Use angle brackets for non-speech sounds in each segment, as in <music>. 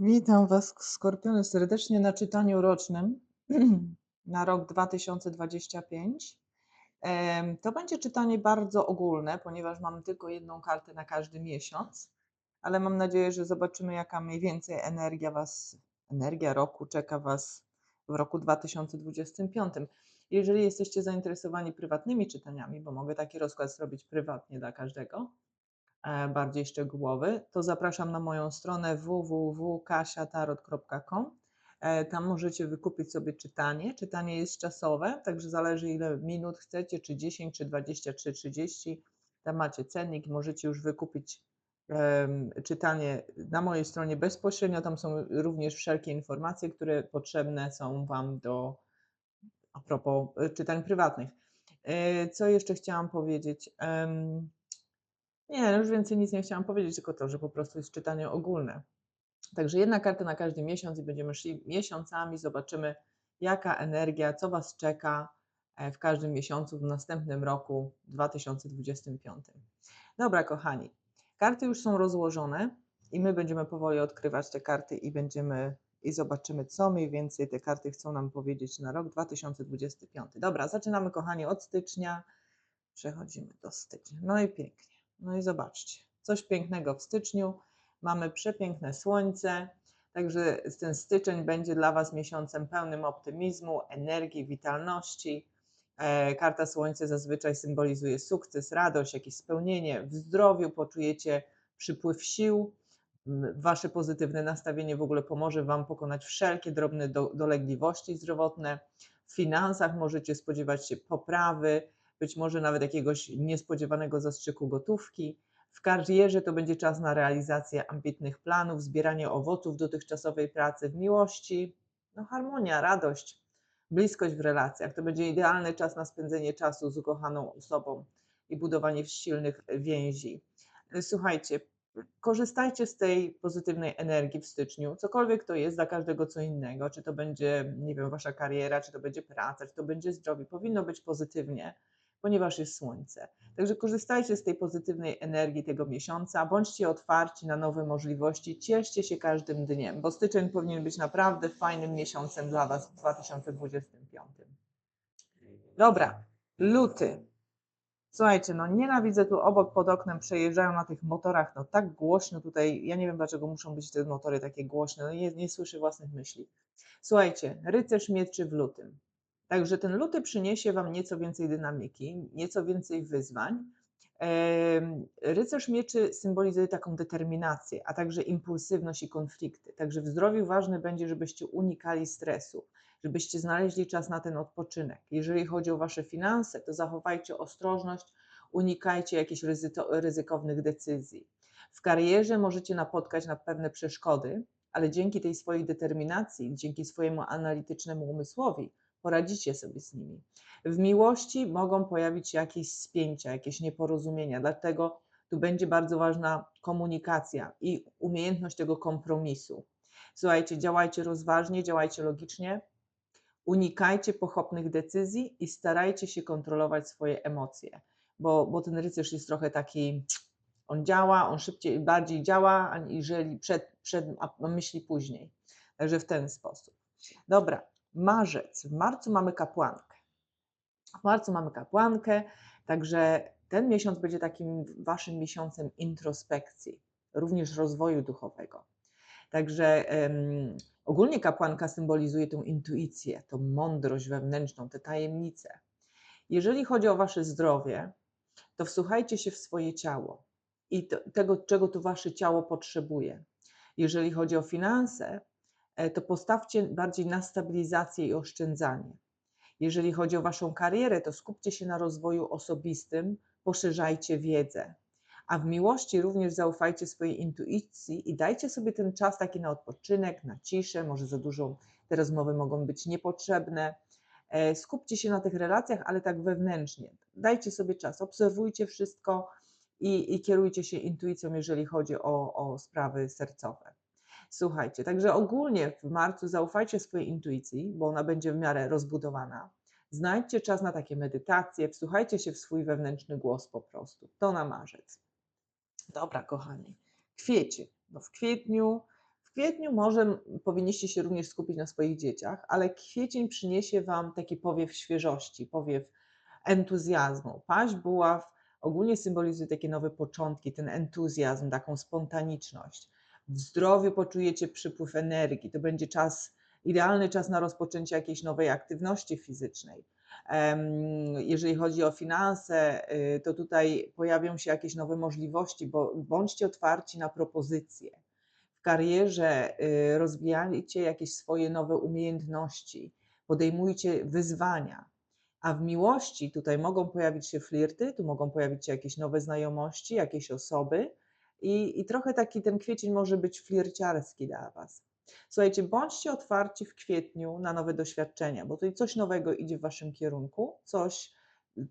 Witam Was, Skorpiony, serdecznie na czytaniu rocznym <clears throat> na rok 2025. Em, To będzie czytanie bardzo ogólne, ponieważ mamy tylko jedną kartę na każdy miesiąc, ale mam nadzieję, że zobaczymy, jaka mniej więcej energia Was, energia roku czeka Was w roku 2025. Jeżeli jesteście zainteresowani prywatnymi czytaniami, bo mogę taki rozkład zrobić prywatnie dla każdego, e, bardziej szczegółowy, to zapraszam na moją stronę www.kasiatarot.com. E, Tam możecie wykupić sobie czytanie. Czytanie jest czasowe, także zależy ile minut chcecie, czy 10, czy 20, czy 30. Tam macie cennik, możecie już wykupić em, czytanie na mojej stronie bezpośrednio. Tam są również wszelkie informacje, które potrzebne są Wam do a propos e, czytań prywatnych. E, Co jeszcze chciałam powiedzieć? Nie, no już więcej nic nie chciałam powiedzieć, tylko to, że po prostu jest czytanie ogólne. Także jedna karta na każdy miesiąc i będziemy szli miesiącami, zobaczymy jaka energia, co Was czeka e, w każdym miesiącu w następnym roku 2025. Dobra, kochani, karty już są rozłożone i my będziemy powoli odkrywać te karty i będziemy i zobaczymy, co mniej więcej te karty chcą nam powiedzieć na rok 2025. Dobra, zaczynamy, kochani, od stycznia. Przechodzimy do stycznia. No i pięknie. No i zobaczcie, coś pięknego w styczniu. Mamy przepiękne słońce, także ten styczeń będzie dla Was miesiącem pełnym optymizmu, energii, witalności. E, Karta Słońce zazwyczaj symbolizuje sukces, radość, jakieś spełnienie. W zdrowiu poczujecie przypływ sił. Wasze pozytywne nastawienie w ogóle pomoże Wam pokonać wszelkie drobne do, dolegliwości zdrowotne. W finansach możecie spodziewać się poprawy, być może nawet jakiegoś niespodziewanego zastrzyku gotówki. W karierze to będzie czas na realizację ambitnych planów, zbieranie owoców dotychczasowej pracy w miłości, no harmonia, radość, bliskość w relacjach. To będzie idealny czas na spędzenie czasu z ukochaną osobą i budowanie silnych więzi. Słuchajcie, korzystajcie z tej pozytywnej energii w styczniu, cokolwiek to jest dla każdego co innego, czy to będzie, nie wiem, wasza kariera, czy to będzie praca, czy to będzie zdrowie, powinno być pozytywnie, ponieważ jest słońce. Także korzystajcie z tej pozytywnej energii tego miesiąca, bądźcie otwarci na nowe możliwości, cieszcie się każdym dniem, bo styczeń powinien być naprawdę fajnym miesiącem dla Was w 2025. Dobra, luty. Słuchajcie, no nienawidzę tu obok pod oknem, przejeżdżają na tych motorach, no tak głośno tutaj, ja nie wiem dlaczego muszą być te motory takie głośne, no nie, nie słyszę własnych myśli. Słuchajcie, rycerz mieczy w lutym. Także ten luty przyniesie Wam nieco więcej dynamiki, nieco więcej wyzwań. Rycerz mieczy symbolizuje taką determinację, a także impulsywność i konflikty. Także w zdrowiu ważne będzie, żebyście unikali stresu, żebyście znaleźli czas na ten odpoczynek. Jeżeli chodzi o Wasze finanse, to zachowajcie ostrożność, unikajcie jakichś ryzykownych decyzji. W karierze możecie napotkać na pewne przeszkody, ale dzięki tej swojej determinacji, dzięki swojemu analitycznemu umysłowi, poradzicie sobie z nimi. W miłości mogą pojawić się jakieś spięcia, jakieś nieporozumienia, dlatego tu będzie bardzo ważna komunikacja i umiejętność tego kompromisu. Słuchajcie, działajcie rozważnie, działajcie logicznie, unikajcie pochopnych decyzji i starajcie się kontrolować swoje emocje, bo, bo ten rycerz jest trochę taki, on działa, on szybciej, bardziej działa, aniżeli przed, przed, a myśli później. Także w ten sposób. Dobra, marzec. W marcu mamy kapłankę. W marcu mamy kapłankę, także ten miesiąc będzie takim waszym miesiącem introspekcji, również rozwoju duchowego. Także ogólnie kapłanka symbolizuje tą intuicję, tą mądrość wewnętrzną, te tajemnice. Jeżeli chodzi o wasze zdrowie, to wsłuchajcie się w swoje ciało i to, tego, czego to wasze ciało potrzebuje. Jeżeli chodzi o finanse, e, to postawcie bardziej na stabilizację i oszczędzanie. Jeżeli chodzi o Waszą karierę, to skupcie się na rozwoju osobistym, poszerzajcie wiedzę. A w miłości również zaufajcie swojej intuicji i dajcie sobie ten czas taki na odpoczynek, na ciszę, może za dużo te rozmowy mogą być niepotrzebne. E, Skupcie się na tych relacjach, ale tak wewnętrznie. Dajcie sobie czas, obserwujcie wszystko i, i kierujcie się intuicją, jeżeli chodzi o, o sprawy sercowe. Słuchajcie, także ogólnie w marcu zaufajcie swojej intuicji, bo ona będzie w miarę rozbudowana. Znajdźcie czas na takie medytacje, wsłuchajcie się w swój wewnętrzny głos po prostu. To na marzec. Dobra, kochani. Kwiecień. No w kwietniu, w kwietniu może powinniście się również skupić na swoich dzieciach, ale kwiecień przyniesie Wam taki powiew świeżości, powiew entuzjazmu. Paź buław ogólnie symbolizuje takie nowe początki, ten entuzjazm, taką spontaniczność. W zdrowiu poczujecie przypływ energii. To będzie czas, idealny czas na rozpoczęcie jakiejś nowej aktywności fizycznej. Jeżeli chodzi o finanse, y, to tutaj pojawią się jakieś nowe możliwości, bo bądźcie otwarci na propozycje. W karierze y, rozwijajcie jakieś swoje nowe umiejętności, podejmujcie wyzwania. A w miłości tutaj mogą pojawić się flirty, tu mogą pojawić się jakieś nowe znajomości, jakieś osoby i, i trochę taki ten kwiecień może być flirciarski dla Was. Słuchajcie, bądźcie otwarci w kwietniu na nowe doświadczenia, bo tutaj coś nowego idzie w Waszym kierunku, coś,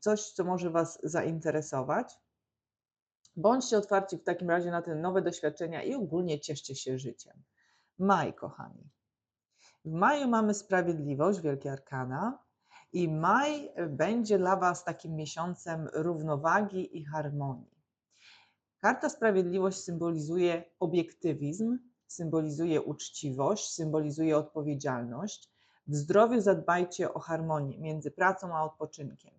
coś co może Was zainteresować. Bądźcie otwarci w takim razie na te nowe doświadczenia i ogólnie cieszcie się życiem. Maj, kochani. W maju mamy sprawiedliwość, wielkie arkana, i maj będzie dla Was takim miesiącem równowagi i harmonii. Karta Sprawiedliwość symbolizuje obiektywizm, symbolizuje uczciwość, symbolizuje odpowiedzialność. W zdrowiu zadbajcie o harmonię między pracą a odpoczynkiem.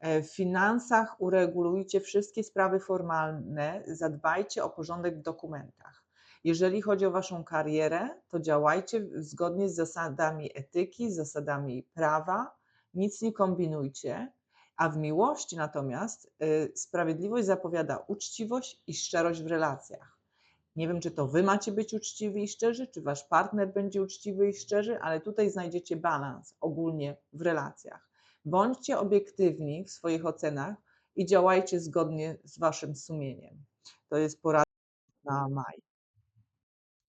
E, W finansach uregulujcie wszystkie sprawy formalne, zadbajcie o porządek w dokumentach. Jeżeli chodzi o Waszą karierę, to działajcie zgodnie z zasadami etyki, z zasadami prawa, nic nie kombinujcie, a w miłości natomiast y, sprawiedliwość zapowiada uczciwość i szczerość w relacjach. Nie wiem, czy to Wy macie być uczciwi i szczerzy, czy Wasz partner będzie uczciwy i szczerzy, ale tutaj znajdziecie balans ogólnie w relacjach. Bądźcie obiektywni w swoich ocenach i działajcie zgodnie z Waszym sumieniem. To jest porada na maj.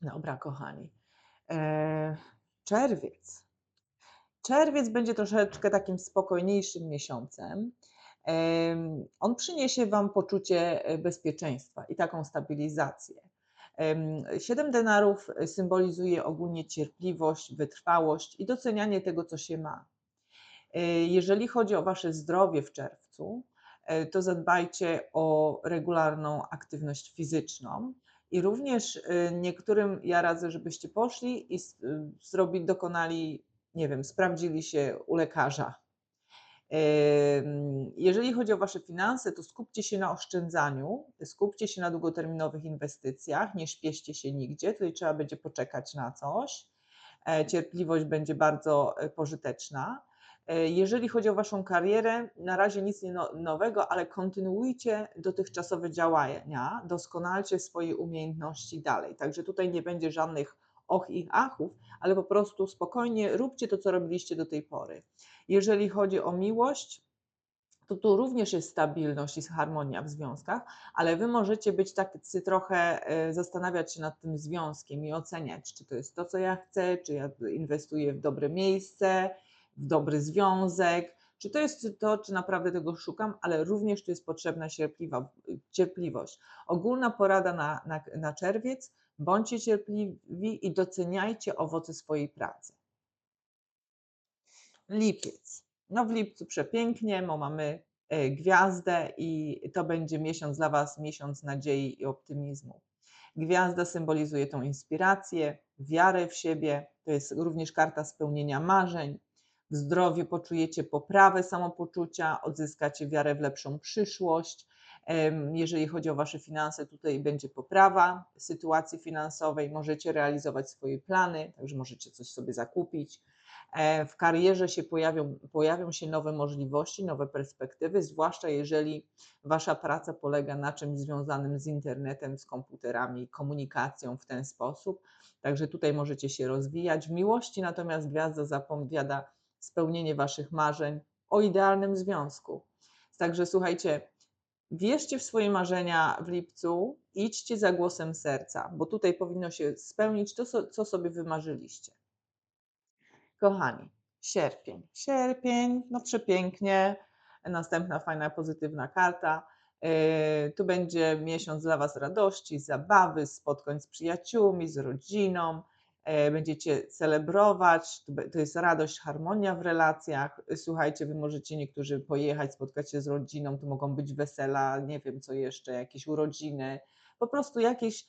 Dobra, kochani. E, czerwiec. Czerwiec będzie troszeczkę takim spokojniejszym miesiącem. Em, On przyniesie Wam poczucie e, bezpieczeństwa i taką stabilizację. Em, Siedem denarów symbolizuje ogólnie cierpliwość, wytrwałość i docenianie tego, co się ma. E, Jeżeli chodzi o Wasze zdrowie w czerwcu, e, to zadbajcie o regularną aktywność fizyczną. I również e, niektórym ja radzę, żebyście poszli i zrobili, dokonali, nie wiem, sprawdzili się u lekarza. Jeżeli chodzi o Wasze finanse, to skupcie się na oszczędzaniu, skupcie się na długoterminowych inwestycjach, nie śpieście się nigdzie, tutaj trzeba będzie poczekać na coś. E, Cierpliwość będzie bardzo e, pożyteczna. E, Jeżeli chodzi o Waszą karierę, na razie nic nie no- nowego, ale kontynuujcie dotychczasowe działania, doskonalcie swoje umiejętności dalej. Także tutaj nie będzie żadnych och i achów, ale po prostu spokojnie róbcie to, co robiliście do tej pory. Jeżeli chodzi o miłość, to tu również jest stabilność i harmonia w związkach, ale wy możecie być tacy trochę, e, zastanawiać się nad tym związkiem i oceniać, czy to jest to, co ja chcę, czy ja inwestuję w dobre miejsce, w dobry związek, czy to jest to, czy naprawdę tego szukam, ale również tu jest potrzebna cierpliwa, cierpliwość. Ogólna porada na, na, na czerwiec, bądźcie cierpliwi i doceniajcie owoce swojej pracy. Lipiec. No w lipcu przepięknie, bo mamy e, gwiazdę i to będzie miesiąc dla Was, miesiąc nadziei i optymizmu. Gwiazda symbolizuje tą inspirację, wiarę w siebie, to jest również karta spełnienia marzeń. W zdrowiu poczujecie poprawę samopoczucia, odzyskacie wiarę w lepszą przyszłość. Jeżeli chodzi o Wasze finanse, tutaj będzie poprawa sytuacji finansowej, możecie realizować swoje plany, także możecie coś sobie zakupić. E, W karierze się pojawią, pojawią się nowe możliwości, nowe perspektywy, zwłaszcza jeżeli Wasza praca polega na czymś związanym z internetem, z komputerami, komunikacją w ten sposób. Także tutaj możecie się rozwijać. W miłości natomiast gwiazda zapowiada spełnienie Waszych marzeń o idealnym związku. Także słuchajcie, wierzcie w swoje marzenia w lipcu, idźcie za głosem serca, bo tutaj powinno się spełnić to, co- sobie wymarzyliście. Kochani, sierpień. Sierpień, no przepięknie. Następna fajna, pozytywna karta. Yy, Tu będzie miesiąc dla Was radości, zabawy, spotkań z przyjaciółmi, z rodziną. E, będziecie celebrować, to jest radość, harmonia w relacjach. Słuchajcie, wy możecie niektórzy pojechać, spotkać się z rodziną, to mogą być wesela, nie wiem co jeszcze, jakieś urodziny, po prostu jakieś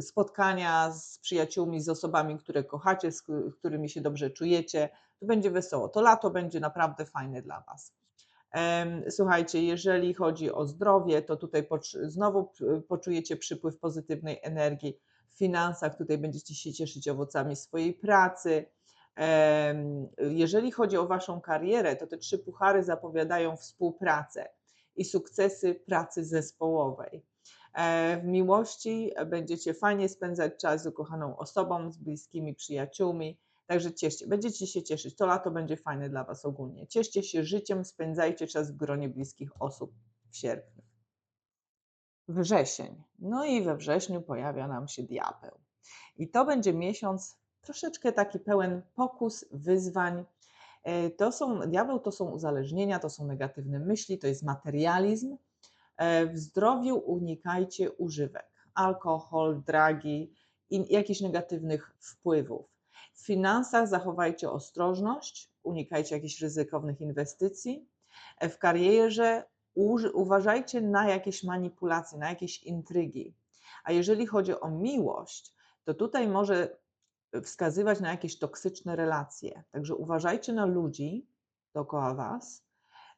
spotkania z przyjaciółmi, z osobami, które kochacie, z którymi się dobrze czujecie. To będzie wesoło. To lato będzie naprawdę fajne dla Was. Słuchajcie, jeżeli chodzi o zdrowie, to tutaj znowu poczujecie przypływ pozytywnej energii. Finansach tutaj będziecie się cieszyć owocami swojej pracy. Jeżeli chodzi o Waszą karierę, to te trzy puchary zapowiadają współpracę i sukcesy pracy zespołowej. E, W miłości będziecie fajnie spędzać czas z ukochaną osobą, z bliskimi przyjaciółmi. Także cieszcie, będziecie się cieszyć. To lato będzie fajne dla Was ogólnie. Cieszcie się życiem, spędzajcie czas w gronie bliskich osób w sierpniu. Wrzesień. No i we wrześniu pojawia nam się diabeł. I to będzie miesiąc troszeczkę taki pełen pokus, wyzwań. E, To są, diabeł to są uzależnienia, to są negatywne myśli, to jest materializm. E, W zdrowiu unikajcie używek, alkohol, dragi i jakichś negatywnych wpływów. W finansach zachowajcie ostrożność, unikajcie jakichś ryzykownych inwestycji. E, W karierze uważajcie na jakieś manipulacje, na jakieś intrygi. A jeżeli chodzi o miłość, to tutaj może wskazywać na jakieś toksyczne relacje. Także uważajcie na ludzi dookoła Was,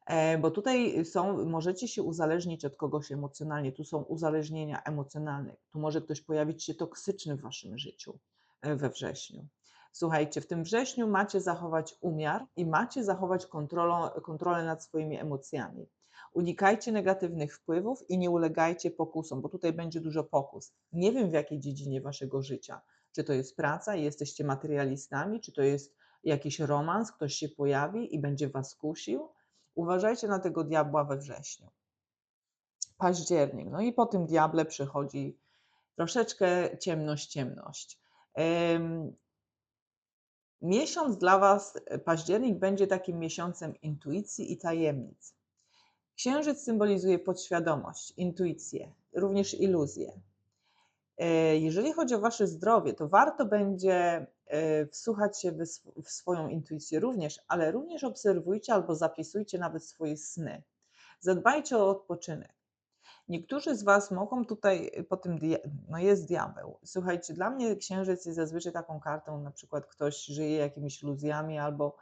E, bo tutaj są, możecie się uzależnić od kogoś emocjonalnie. Tu są uzależnienia emocjonalne. Tu może ktoś pojawić się toksyczny w waszym życiu e, we wrześniu. Słuchajcie, w tym wrześniu macie zachować umiar i macie zachować kontrolą, kontrolę nad swoimi emocjami. Unikajcie negatywnych wpływów i nie ulegajcie pokusom, bo tutaj będzie dużo pokus. Nie wiem w jakiej dziedzinie waszego życia. Czy to jest praca i jesteście materialistami, czy to jest jakiś romans, ktoś się pojawi i będzie was kusił, Uważajcie na tego diabła we wrześniu. Październik. No i po tym diable przychodzi troszeczkę ciemność, ciemność. Em, Miesiąc dla Was, październik, będzie takim miesiącem intuicji i tajemnic. Księżyc symbolizuje podświadomość, intuicję, również iluzję. E, Jeżeli chodzi o Wasze zdrowie, to warto będzie e, wsłuchać się w sw- w swoją intuicję również, ale również obserwujcie albo zapisujcie nawet swoje sny. Zadbajcie o odpoczynek. Niektórzy z Was mogą tutaj y, po tym, no jest diabeł. Słuchajcie, dla mnie księżyc jest zazwyczaj taką kartą, na przykład ktoś żyje jakimiś iluzjami albo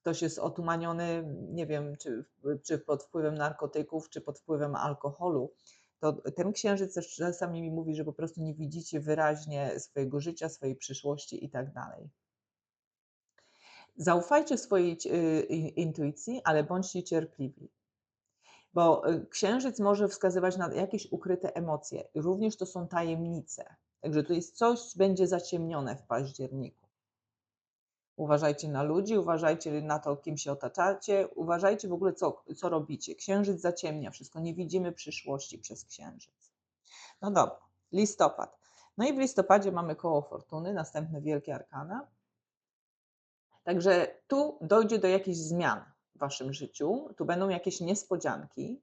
ktoś jest otumaniony, nie wiem, czy, czy pod wpływem narkotyków, czy pod wpływem alkoholu. To ten księżyc też czasami mi mówi, że po prostu nie widzicie wyraźnie swojego życia, swojej przyszłości i tak dalej. Zaufajcie swojej y, intuicji, ale bądźcie cierpliwi bo y, księżyc może wskazywać na jakieś ukryte emocje. Również to są tajemnice. Także to jest coś, będzie zaciemnione w październiku. Uważajcie na ludzi, uważajcie na to, kim się otaczacie, uważajcie w ogóle, co, co robicie. Księżyc zaciemnia wszystko, nie widzimy przyszłości przez księżyc. No dobra, listopad. No i w listopadzie mamy koło fortuny, następne wielkie arkana. Także tu dojdzie do jakichś zmian w waszym życiu, tu będą jakieś niespodzianki.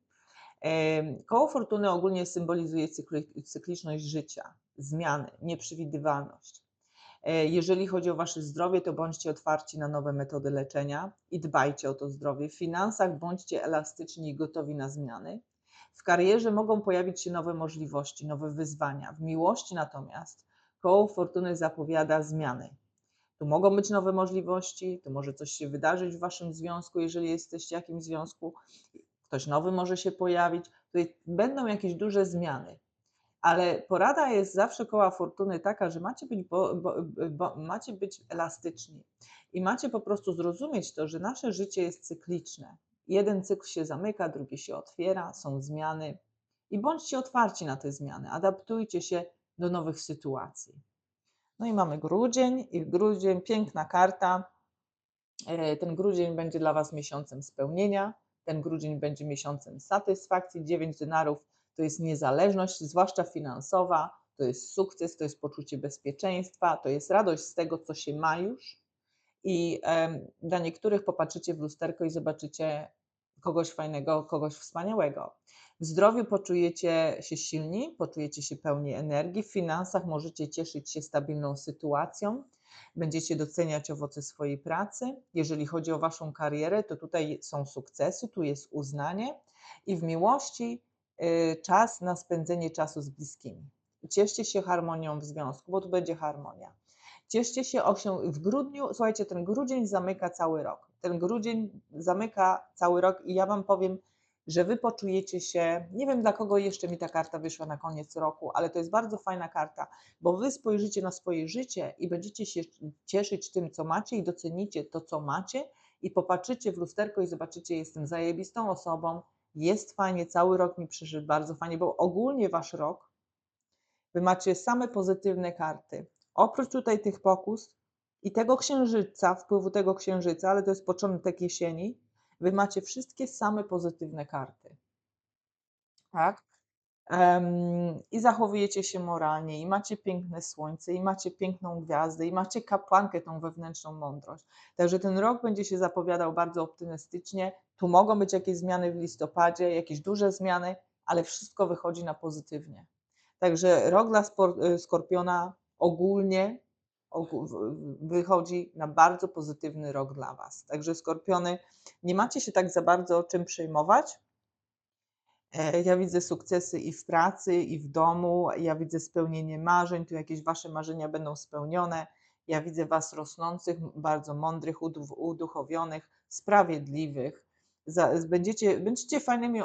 Koło fortuny ogólnie symbolizuje cykli, cykliczność życia, zmiany, nieprzewidywalność. E, Jeżeli chodzi o wasze zdrowie, to bądźcie otwarci na nowe metody leczenia i dbajcie o to zdrowie. W finansach bądźcie elastyczni i gotowi na zmiany. W karierze mogą pojawić się nowe możliwości, nowe wyzwania. W miłości natomiast koło fortuny zapowiada zmiany. Tu mogą być nowe możliwości, tu może coś się wydarzyć w waszym związku, jeżeli jesteście w jakimś związku, ktoś nowy może się pojawić. Tutaj będą jakieś duże zmiany. Ale porada jest zawsze koła fortuny taka, że macie być, bo, bo, bo, macie być elastyczni i macie po prostu zrozumieć to, że nasze życie jest cykliczne. Jeden cykl się zamyka, drugi się otwiera, są zmiany i bądźcie otwarci na te zmiany, adaptujcie się do nowych sytuacji. No i mamy grudzień i grudzień, piękna karta. E, Ten grudzień będzie dla Was miesiącem spełnienia, ten grudzień będzie miesiącem satysfakcji. 9 denarów to jest niezależność, zwłaszcza finansowa, to jest sukces, to jest poczucie bezpieczeństwa, to jest radość z tego, co się ma już. I dla niektórych popatrzycie w lusterko i zobaczycie kogoś fajnego, kogoś wspaniałego. W zdrowiu poczujecie się silni, poczujecie się pełni energii, w finansach możecie cieszyć się stabilną sytuacją, będziecie doceniać owoce swojej pracy. Jeżeli chodzi o Waszą karierę, to tutaj są sukcesy, tu jest uznanie i w miłości czas na spędzenie czasu z bliskimi. Cieszcie się harmonią w związku, bo tu będzie harmonia. Cieszcie się osią w grudniu. Słuchajcie, ten grudzień zamyka cały rok. Ten grudzień zamyka cały rok i ja Wam powiem, że Wy poczujecie się, nie wiem dla kogo jeszcze mi ta karta wyszła na koniec roku, ale to jest bardzo fajna karta, bo Wy spojrzycie na swoje życie i będziecie się cieszyć tym, co macie i docenicie to, co macie i popatrzycie w lusterko i zobaczycie, jestem zajebistą osobą, jest fajnie, cały rok mi przyszedł bardzo fajnie, bo ogólnie Wasz rok, Wy macie same pozytywne karty. Oprócz tutaj tych pokus i tego księżyca, wpływu tego księżyca, ale to jest początek jesieni, Wy macie wszystkie same pozytywne karty. Tak? I zachowujecie się moralnie, i macie piękne słońce, i macie piękną gwiazdę, i macie kapłankę, tą wewnętrzną mądrość. Także ten rok będzie się zapowiadał bardzo optymistycznie. Tu mogą być jakieś zmiany w listopadzie, jakieś duże zmiany, ale wszystko wychodzi na pozytywnie. Także rok dla y, Skorpiona ogólnie wychodzi na bardzo pozytywny rok dla Was. Także skorpiony, nie macie się tak za bardzo czym przejmować. E, ja widzę sukcesy i w pracy, i w domu. Ja widzę spełnienie marzeń. Tu jakieś Wasze marzenia będą spełnione. Ja widzę Was rosnących, bardzo mądrych, uduchowionych, sprawiedliwych będziecie, będziecie fajnymi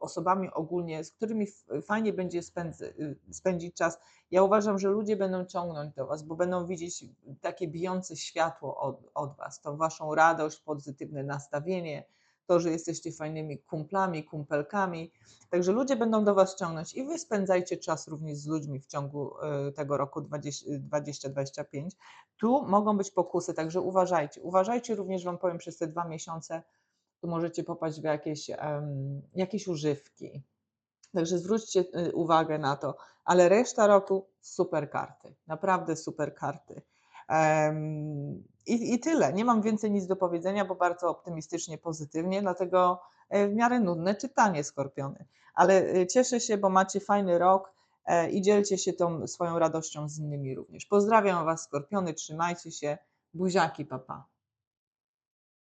osobami ogólnie, z którymi fajnie będzie y, spędzić czas. Ja uważam, że ludzie będą ciągnąć do Was, bo będą widzieć takie bijące światło od, od Was, tą Waszą radość, pozytywne nastawienie, to, że jesteście fajnymi kumplami, kumpelkami. Także ludzie będą do Was ciągnąć i Wy spędzajcie czas również z ludźmi w ciągu y, tego roku 2025. Tu mogą być pokusy, także uważajcie. Uważajcie również, Wam powiem, przez te dwa miesiące, tu możecie popaść w jakieś, um, jakieś używki. Także zwróćcie y, uwagę na to, ale reszta roku super karty, naprawdę super karty. I, I tyle. Nie mam więcej nic do powiedzenia, bo bardzo optymistycznie, pozytywnie, dlatego e, w miarę nudne czytanie skorpiony. Ale e, cieszę się, bo macie fajny rok e, i dzielcie się tą swoją radością z innymi również. Pozdrawiam Was, skorpiony, trzymajcie się. Buziaki, papa.